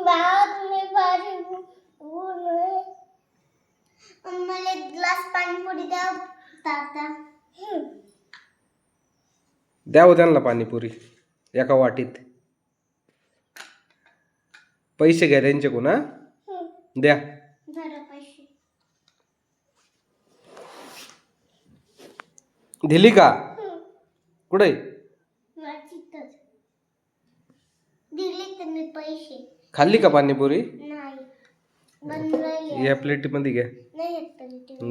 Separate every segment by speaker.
Speaker 1: बाबा तुम्ही भाजी मला एक ग्लास पाणीपुरी द्या
Speaker 2: द्या हो त्यांना पाणीपुरी एका वाटीत. पैसे घ्या त्यांच्याकडून हा? द्या.
Speaker 1: पैसे.
Speaker 2: दिली का? कुठे?
Speaker 1: दिले पैसे.
Speaker 2: खाल्ली का पाणीपुरी
Speaker 1: बनवायला
Speaker 2: या प्लेटमध्ये घ्या.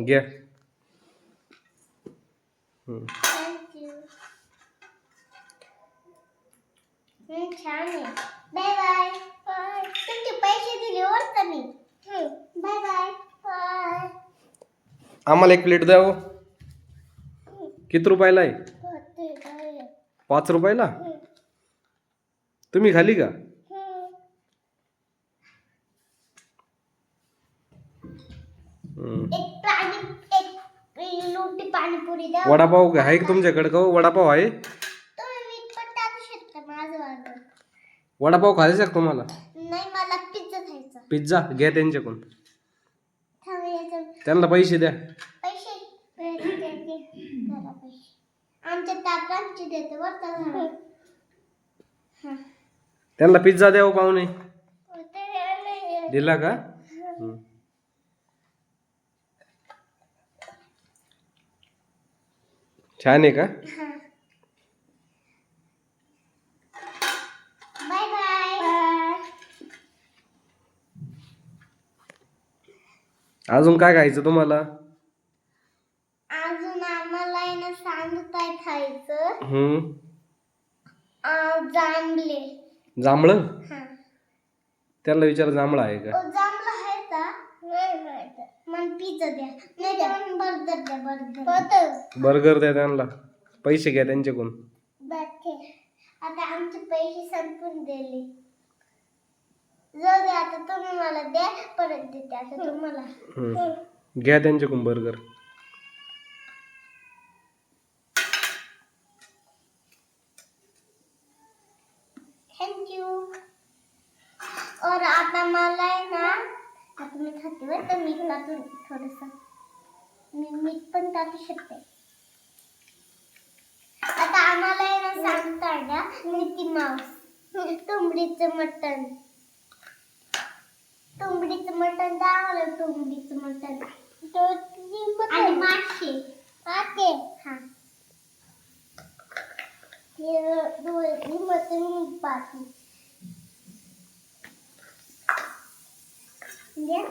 Speaker 2: घ्या. हम्म.
Speaker 1: बाय बाय बाय तुमचे पैसे दिले ओळखता मी? बाय बाय बाय
Speaker 2: आम्हाला एक प्लेट द्या हो. किती रुपयाला आहे? पाच रुपयाला? तुम्ही खाली का?
Speaker 1: एक पाणी एक लोटी पाणीपुरी द्या.
Speaker 2: वडापाव आहे का तुमच्याकडे का हो? वडापाव आहे?
Speaker 1: तुम्ही मीठ पण टाकू शकता माझं वाटत.
Speaker 2: वडापाव खायचा का तुम्हाला?
Speaker 1: नाही मला पिझ्झा खायचा.
Speaker 2: पिझ्झा घ्या त्यांच्याकडून.
Speaker 1: थांब याचं
Speaker 2: त्यांना पैसे द्या.
Speaker 1: पैसे? पैसे दे, दे. जरा पैसे. आमच्या ताटांचे देते बरं का जरा. हं.
Speaker 2: त्यांना पिझ्झा द्या हो पाहुणे.
Speaker 1: ते नाही.
Speaker 2: दिला का? हम्म. छान आहे का.
Speaker 1: बाय बाय
Speaker 2: अजून काय खायचं तुम्हाला?
Speaker 1: अजून आम्हाला आहे ना सांगताय खायचं.
Speaker 2: हम्म.
Speaker 1: अं,
Speaker 2: जांभळं.
Speaker 1: हा.
Speaker 2: त्याला विचार जांभळं आहे का?
Speaker 1: ओ जांभळं. आहे का मग पिझ्झा द्या. नाही तर बर्गर द्या बर्गर
Speaker 2: बर्गर द्या त्यांना. पैसे घ्या त्यांच्याकडून.
Speaker 1: बाकी आता आमचे पैसे संपून दिले जाऊ दे आता तुम्ही मला द्या परत देते आता तुम्हाला.
Speaker 2: हम्म. घ्या त्यांच्याकडून बर्गर
Speaker 1: थँक्यू और आता मला आहे ना आता मी खाते बरं तर मीठ टाकू थोडस. मी मीठ पण टाकू शकते. आता आम्हाला आहे ना सांगता ना मिकी माऊस तुंबडीचं मटण. तुंबडीचं मटण द्या मला तुंबडीचं मटण. आणि मासे. मासे. हा. हे दोन्ही मटण पाठी द्या